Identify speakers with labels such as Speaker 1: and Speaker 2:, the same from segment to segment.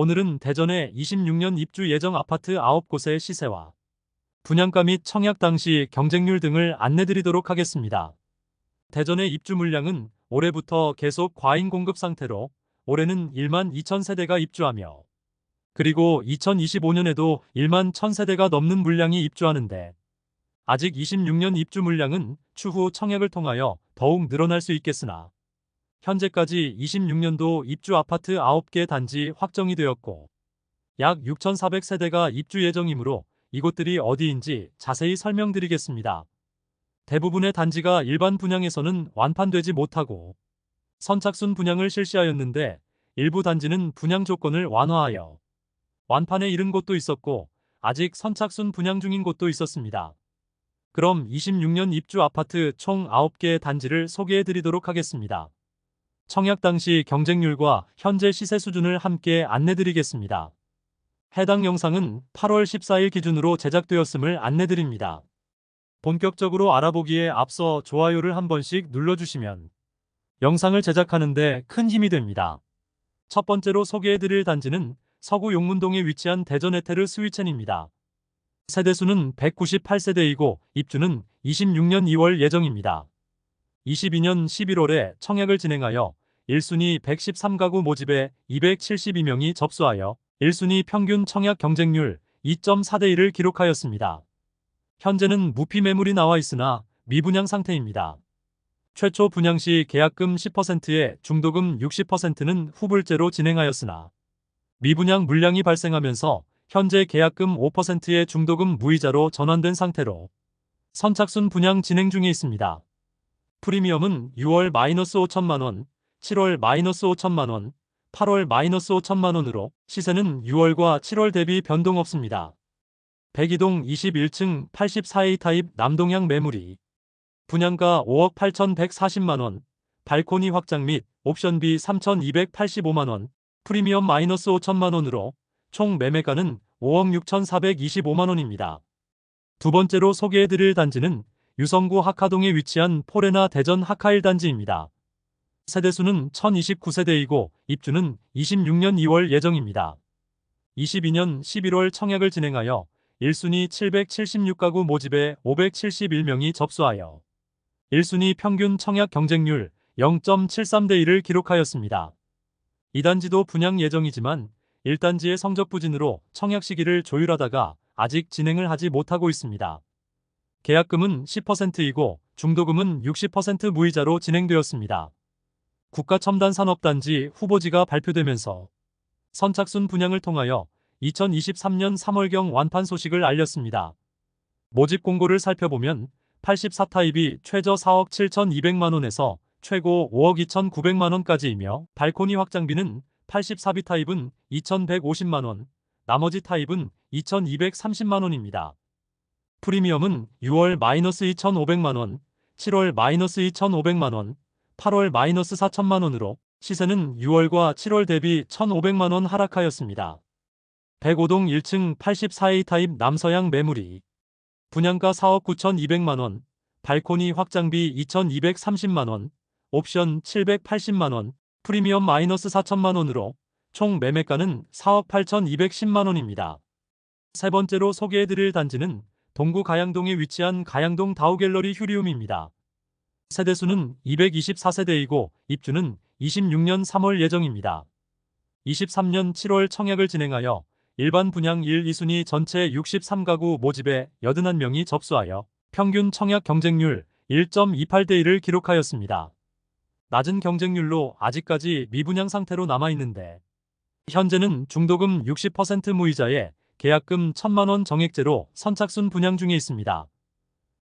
Speaker 1: 오늘은 대전의 26년 입주 예정 아파트 9곳의 시세와 분양가 및 청약 당시 경쟁률 등을 안내드리도록 하겠습니다. 대전의 입주 물량은 올해부터 계속 과잉 공급 상태로 올해는 1만 2천 세대가 입주하며 그리고 2025년에도 1만 1천 세대가 넘는 물량이 입주하는데 아직 26년 입주 물량은 추후 청약을 통하여 더욱 늘어날 수 있겠으나 현재까지 26년도 입주 아파트 9개 단지 확정이 되었고 약 6,400세대가 입주 예정이므로 이곳들이 어디인지 자세히 설명드리겠습니다. 대부분의 단지가 일반 분양에서는 완판되지 못하고 선착순 분양을 실시하였는데 일부 단지는 분양 조건을 완화하여 완판에 이른 곳도 있었고 아직 선착순 분양 중인 곳도 있었습니다. 그럼 26년 입주 아파트 총 9개 단지를 소개해 드리도록 하겠습니다. 청약 당시 경쟁률과 현재 시세 수준을 함께 안내 드리겠습니다. 해당 영상은 8월 14일 기준으로 제작되었음을 안내 드립니다. 본격적으로 알아보기에 앞서 좋아요를 한 번씩 눌러주시면 영상을 제작하는데 큰 힘이 됩니다. 첫 번째로 소개해 드릴 단지는 서구 용문동에 위치한 대전 에테르 스위첸입니다. 세대수는 198세대이고 입주는 26년 2월 예정입니다. 22년 11월에 청약을 진행하여 1순위 113가구 모집에 272명이 접수하여 1순위 평균 청약 경쟁률 2.4대 1을 기록하였습니다. 현재는 무피 매물이 나와 있으나 미분양 상태입니다. 최초 분양 시 계약금 10%에 중도금 60%는 후불제로 진행하였으나 미분양 물량이 발생하면서 현재 계약금 5%의 중도금 무이자로 전환된 상태로 선착순 분양 진행 중에 있습니다. 프리미엄은 6월 마이너스 5천만 원, 7월 마이너스 5천만 원, 8월 마이너스 5천만 원으로 시세는 6월과 7월 대비 변동 없습니다. 백이동 21층 84A 타입 남동향 매물이 분양가 5억 8,140만 원, 발코니 확장 및 옵션비 3,285만 원, 프리미엄 마이너스 5천만 원으로 총 매매가는 5억 6,425만 원입니다. 두 번째로 소개해드릴 단지는 유성구 하카동에 위치한 포레나 대전 하카일 단지입니다. 세대수는 1029세대이고 입주는 26년 2월 예정입니다. 22년 11월 청약을 진행하여 1순위 776가구 모집에 571명이 접수하여 1순위 평균 청약 경쟁률 0.73대 1을 기록하였습니다. 이 단지도 분양 예정이지만 1단지의 성적 부진으로 청약 시기를 조율하다가 아직 진행을 하지 못하고 있습니다. 계약금은 10%이고 중도금은 60% 무이자로 진행되었습니다. 국가첨단산업단지 후보지가 발표되면서 선착순 분양을 통하여 2023년 3월경 완판 소식을 알렸습니다. 모집 공고를 살펴보면 84타입이 최저 4억 7,200만원에서 최고 5억 2,900만원까지이며 발코니 확장비는 84비 타입은 2,150만원, 나머지 타입은 2,230만원입니다. 프리미엄은 6월 마이너스 2,500만원, 7월 마이너스 2,500만원, 8월 마이너스 4천만 원으로 시세는 6월과 7월 대비 1,500만 원 하락하였습니다. 105동 1층 84A 타입 남서양 매물이 분양가 4억 9,200만 원, 발코니 확장비 2,230만 원, 옵션 780만 원, 프리미엄 마이너스 4천만 원으로 총 매매가는 4억 8,210만 원입니다. 세 번째로 소개해드릴 단지는 동구 가양동에 위치한 가양동 다우갤러리 휴리움입니다. 세대수는 224세대이고 입주는 26년 3월 예정입니다. 23년 7월 청약을 진행하여 일반 분양 1, 2순위 전체 63가구 모집에 81명이 접수하여 평균 청약 경쟁률 1.28대 1을 기록하였습니다. 낮은 경쟁률로 아직까지 미분양 상태로 남아있는데 현재는 중도금 60% 무이자에 계약금 1천만원 정액제로 선착순 분양 중에 있습니다.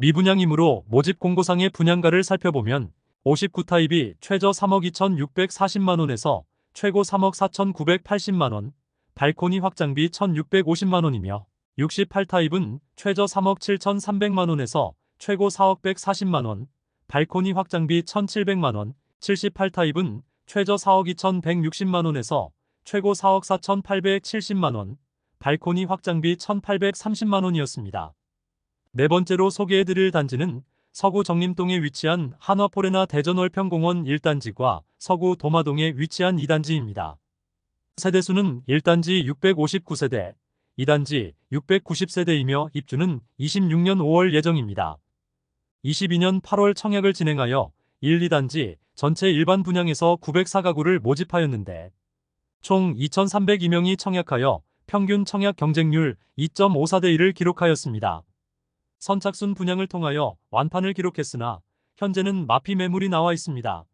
Speaker 1: 미분양이므로 모집 공고상의 분양가를 살펴보면 59타입이 최저 3억 2,640만원에서 최고 3억 4,980만원, 발코니 확장비 1,650만원이며 68타입은 최저 3억 7,300만원에서 최고 4억 140만원, 발코니 확장비 1,700만원, 78타입은 최저 4억 2,160만원에서 최고 4억 4,870만원, 발코니 확장비 1,830만원이었습니다. 네 번째로 소개해드릴 단지는 서구 정림동에 위치한 한화포레나 대전월평공원 1단지과 서구 도마동에 위치한 2단지입니다. 세대수는 1단지 659세대, 2단지 690세대이며 입주는 26년 5월 예정입니다. 22년 8월 청약을 진행하여 1, 2단지 전체 일반 분양에서 904가구를 모집하였는데 총 2,302명이 청약하여 평균 청약 경쟁률 2.54대 1을 기록하였습니다. 선착순 분양을 통하여 완판을 기록했으나 현재는 마피 매물이 나와 있습니다.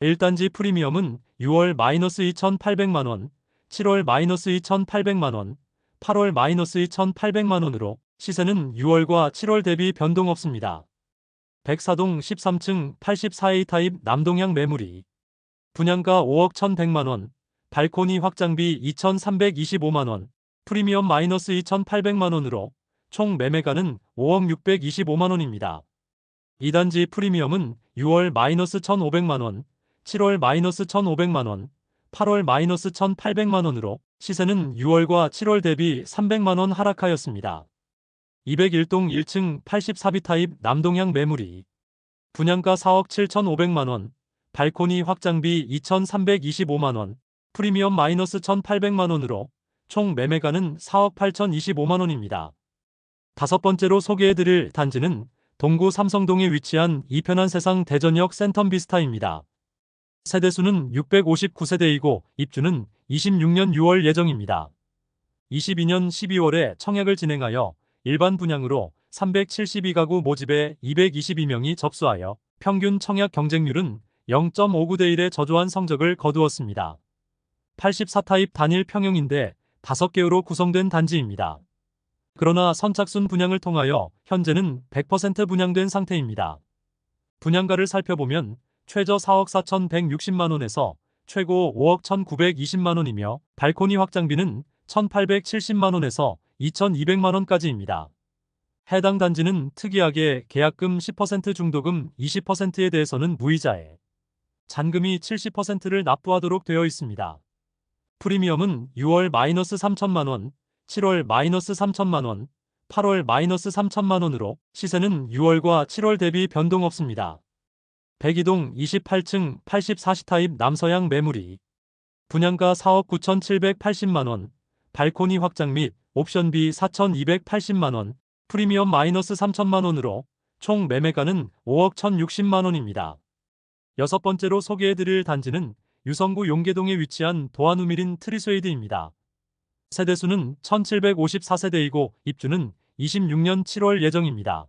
Speaker 1: 1단지 프리미엄은 6월 마이너스 2,800만원, 7월 마이너스 2,800만원, 8월 마이너스 2,800만원으로 시세는 6월과 7월 대비 변동 없습니다. 백사동 13층 84A 타입 남동향 매물이 분양가 5억 1,100만원, 발코니 확장비 2,325만원, 프리미엄 마이너스 2,800만원으로 총 매매가는 5억 625만원입니다. 2단지 프리미엄은 6월 마이너스 1,500만원, 7월 마이너스 1,500만원, 8월 마이너스 1,800만원으로 시세는 6월과 7월 대비 300만원 하락하였습니다. 201동 1층 84비 타입 남동향 매물이 분양가 4억 7,500만원, 발코니 확장비 2,325만원, 프리미엄 마이너스 1,800만원으로 총 매매가는 4억 8,025만원입니다. 다섯 번째로 소개해드릴 단지는 동구 삼성동에 위치한 이편한 세상 대전역 센텀 비스타입니다. 세대수는 659세대이고 입주는 26년 6월 예정입니다. 22년 12월에 청약을 진행하여 일반 분양으로 372가구 모집에 222명이 접수하여 평균 청약 경쟁률은 0.59대 1의 저조한 성적을 거두었습니다. 84타입 단일 평형인데 5개로 구성된 단지입니다. 그러나 선착순 분양을 통하여 현재는 100% 분양된 상태입니다. 분양가를 살펴보면 최저 4억 4,160만원에서 최고 5억 1,920만원이며 발코니 확장비는 1,870만원에서 2,200만원까지입니다. 해당 단지는 특이하게 계약금 10% 중도금 20%에 대해서는 무이자에 잔금이 70%를 납부하도록 되어 있습니다. 프리미엄은 6월 마이너스 3천만원, 7월 마이너스 3천만 원, 8월 마이너스 3천만 원으로 시세는 6월과 7월 대비 변동 없습니다. 백이동 28층 84시 타입 남서양 매물이 분양가 4억 9,780만 원, 발코니 확장 및 옵션비 4,280만 원, 프리미엄 마이너스 3천만 원으로 총 매매가는 5억 1,060만 원입니다. 여섯 번째로 소개해드릴 단지는 유성구 용계동에 위치한 도안우미린 트리스웨이드입니다. 세대수는 1754세대이고 입주는 26년 7월 예정입니다.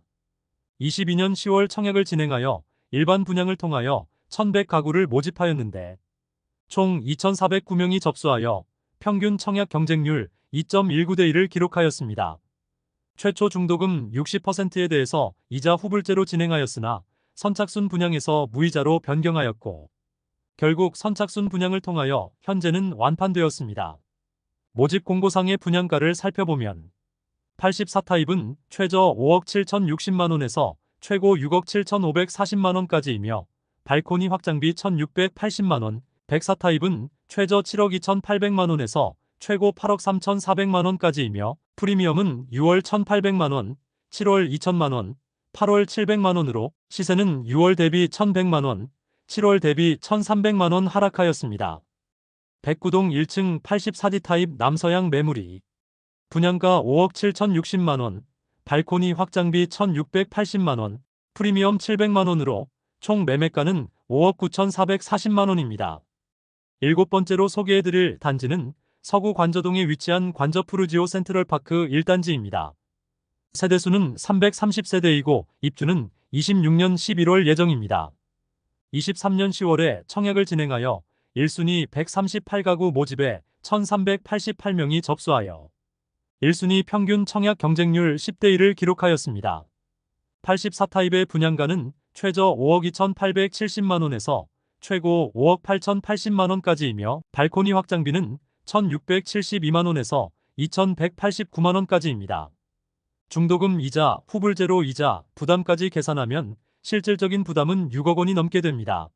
Speaker 1: 22년 10월 청약을 진행하여 일반 분양을 통하여 1100가구를 모집하였는데 총 2409명이 접수하여 평균 청약 경쟁률 2.19대 1을 기록하였습니다. 최초 중도금 60%에 대해서 이자 후불제로 진행하였으나 선착순 분양에서 무이자로 변경하였고 결국 선착순 분양을 통하여 현재는 완판되었습니다. 모집 공고상의 분양가를 살펴보면 84타입은 최저 5억 7,060만원에서 최고 6억 7,540만원까지이며 발코니 확장비 1,680만원, 104타입은 최저 7억 2,800만원에서 최고 8억 3,400만원까지이며 프리미엄은 6월 1,800만원, 7월 2,000만원, 8월 700만원으로 시세는 6월 대비 1,100만원, 7월 대비 1,300만원 하락하였습니다. 백구동 1층 84D 타입 남서양 매물이 분양가 5억 7,060만원, 발코니 확장비 1,680만원, 프리미엄 700만원으로 총 매매가는 5억 9,440만원입니다. 일곱 번째로 소개해드릴 단지는 서구 관저동에 위치한 관저 푸르지오 센트럴파크 1단지입니다. 세대수는 330세대이고 입주는 26년 11월 예정입니다. 23년 10월에 청약을 진행하여 1순위 138가구 모집에 1388명이 접수하여 1순위 평균 청약 경쟁률 10대 1을 기록하였습니다. 84타입의 분양가는 최저 5억 2,870만원에서 최고 5억 8,080만원까지이며 발코니 확장비는 1,672만원에서 2,189만원까지입니다. 중도금 이자, 후불제로 이자, 부담까지 계산하면 실질적인 부담은 6억 원이 넘게 됩니다.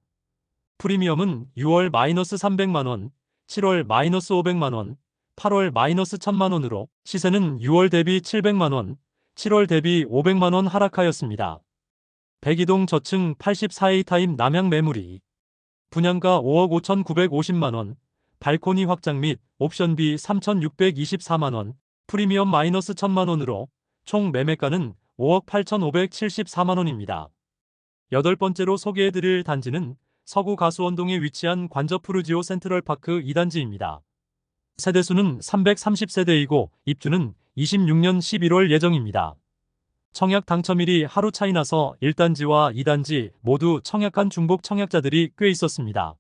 Speaker 1: 프리미엄은 6월 마이너스 300만원, 7월 마이너스 500만원, 8월 마이너스 1000만원으로 시세는 6월 대비 700만원, 7월 대비 500만원 하락하였습니다. 백이동 저층 84A 타입 남향 매물이 분양가 5억 5,950만원, 발코니 확장 및 옵션비 3,624만원, 프리미엄 마이너스 1천만원으로 총 매매가는 5억 8,574만원입니다. 여덟 번째로 소개해드릴 단지는 서구 가수원동에 위치한 관저 푸르지오 센트럴파크 2단지입니다. 세대수는 330세대이고 입주는 26년 11월 예정입니다. 청약 당첨일이 하루 차이 나서 1단지와 2단지 모두 청약한 중복 청약자들이 꽤 있었습니다.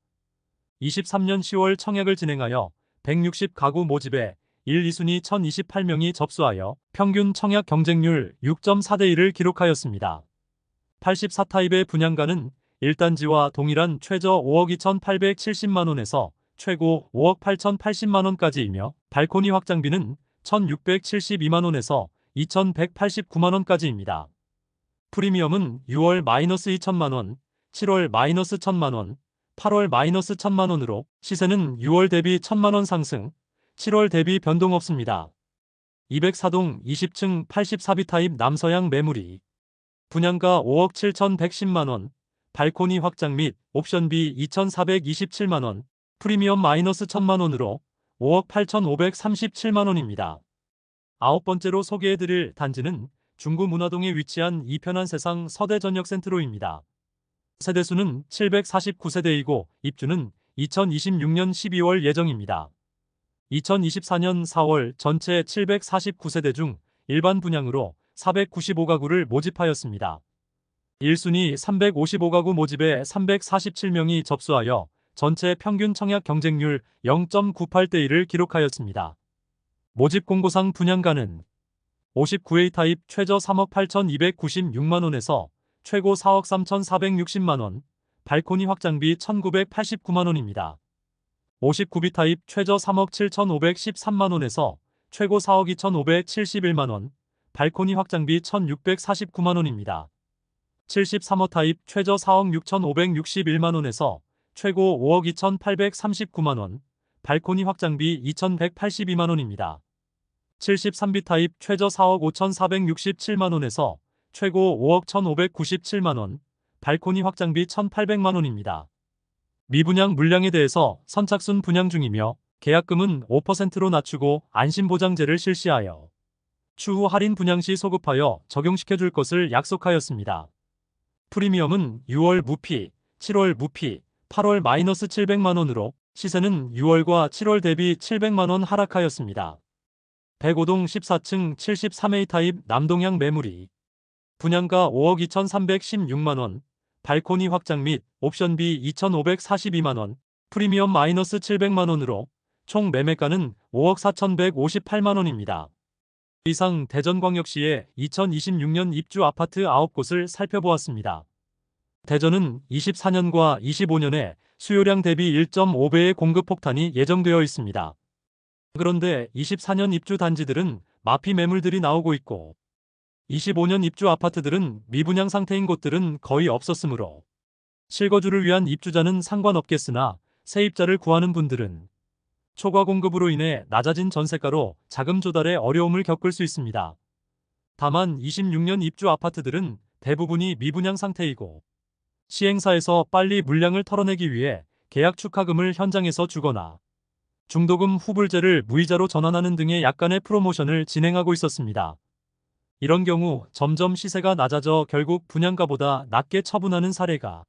Speaker 1: 23년 10월 청약을 진행하여 160 가구 모집에 1, 2순위 1028명이 접수하여 평균 청약 경쟁률 6.4대 1을 기록하였습니다. 84타입의 분양가는 1단지와 동일한 최저 5억 2,870만원에서 최고 5억 8,080만원까지이며 발코니 확장비는 1,672만원에서 2,189만원까지입니다. 프리미엄은 6월 마이너스 2천만원, 7월 마이너스 1천만원, 8월 마이너스 1천만원으로 시세는 6월 대비 1천만원 상승, 7월 대비 변동 없습니다. 204동 20층 84비 타입 남서양 매물이 분양가 5억 7,110만원, 발코니 확장 및 옵션비 2,427만원, 프리미엄 마이너스 1천만원으로 5억 8,537만원입니다. 아홉 번째로 소개해드릴 단지는 중구 문화동에 위치한 이편한 세상 서대 전역센트로입니다. 세대수는 749세대이고 입주는 2026년 12월 예정입니다. 2024년 4월 전체 749세대 중 일반 분양으로 495가구를 모집하였습니다. 1순위 355가구 모집에 347명이 접수하여 전체 평균 청약 경쟁률 0.98대 1을 기록하였습니다. 모집 공고상 분양가는 59A 타입 최저 3억 8,296만원에서 최고 4억 3,460만원, 발코니 확장비 1,989만원입니다. 59B 타입 최저 3억 7,513만원에서 최고 4억 2,571만원, 발코니 확장비 1,649만원입니다. 73호 타입 최저 4억 6,561만원에서 최고 5억 2,839만원, 발코니 확장비 2,182만원입니다. 73B 타입 최저 4억 5,467만원에서 최고 5억 1,597만원, 발코니 확장비 1,800만원입니다. 미분양 물량에 대해서 선착순 분양 중이며 계약금은 5%로 낮추고 안심보장제를 실시하여 추후 할인 분양 시 소급하여 적용시켜줄 것을 약속하였습니다. 프리미엄은 6월 무피, 7월 무피, 8월 마이너스 700만원으로 시세는 6월과 7월 대비 700만원 하락하였습니다. 105동 14층 73A 타입 남동향 매물이 분양가 5억 2,316만원, 발코니 확장 및 옵션비 2,542만원, 프리미엄 마이너스 700만원으로 총 매매가는 5억 4,158만원입니다. 이상 대전광역시의 2026년 입주 아파트 9곳을 살펴보았습니다. 대전은 24년과 25년에 수요량 대비 1.5배의 공급 폭탄이 예정되어 있습니다. 그런데 24년 입주 단지들은 마피 매물들이 나오고 있고 25년 입주 아파트들은 미분양 상태인 곳들은 거의 없었으므로 실거주를 위한 입주자는 상관없겠으나 세입자를 구하는 분들은 초과 공급으로 인해 낮아진 전세가로 자금 조달에 어려움을 겪을 수 있습니다. 다만 26년 입주 아파트들은 대부분이 미분양 상태이고 시행사에서 빨리 물량을 털어내기 위해 계약 축하금을 현장에서 주거나 중도금 후불제를 무이자로 전환하는 등의 약간의 프로모션을 진행하고 있었습니다. 이런 경우 점점 시세가 낮아져 결국 분양가보다 낮게 처분하는 사례가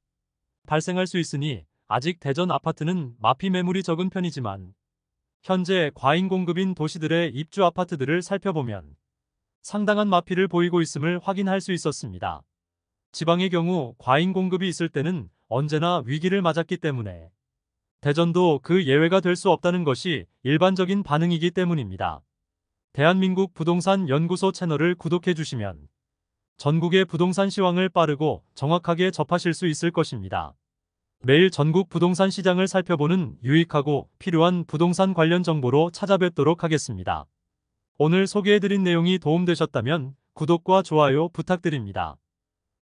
Speaker 1: 발생할 수 있으니 아직 대전 아파트는 마피 매물이 적은 편이지만 현재 과잉 공급인 도시들의 입주 아파트들을 살펴보면 상당한 마피를 보이고 있음을 확인할 수 있었습니다. 지방의 경우 과잉 공급이 있을 때는 언제나 위기를 맞았기 때문에 대전도 그 예외가 될 수 없다는 것이 일반적인 반응이기 때문입니다. 대한민국 부동산 연구소 채널을 구독해 주시면 전국의 부동산 시황을 빠르고 정확하게 접하실 수 있을 것입니다. 매일 전국 부동산 시장을 살펴보는 유익하고 필요한 부동산 관련 정보로 찾아뵙도록 하겠습니다. 오늘 소개해드린 내용이 도움되셨다면 구독과 좋아요 부탁드립니다.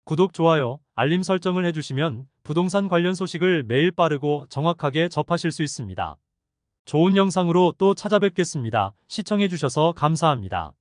Speaker 1: 구독, 좋아요, 알림 설정을 해주시면 부동산 관련 소식을 매일 빠르고 정확하게 접하실 수 있습니다. 좋은 영상으로 또 찾아뵙겠습니다. 시청해주셔서 감사합니다.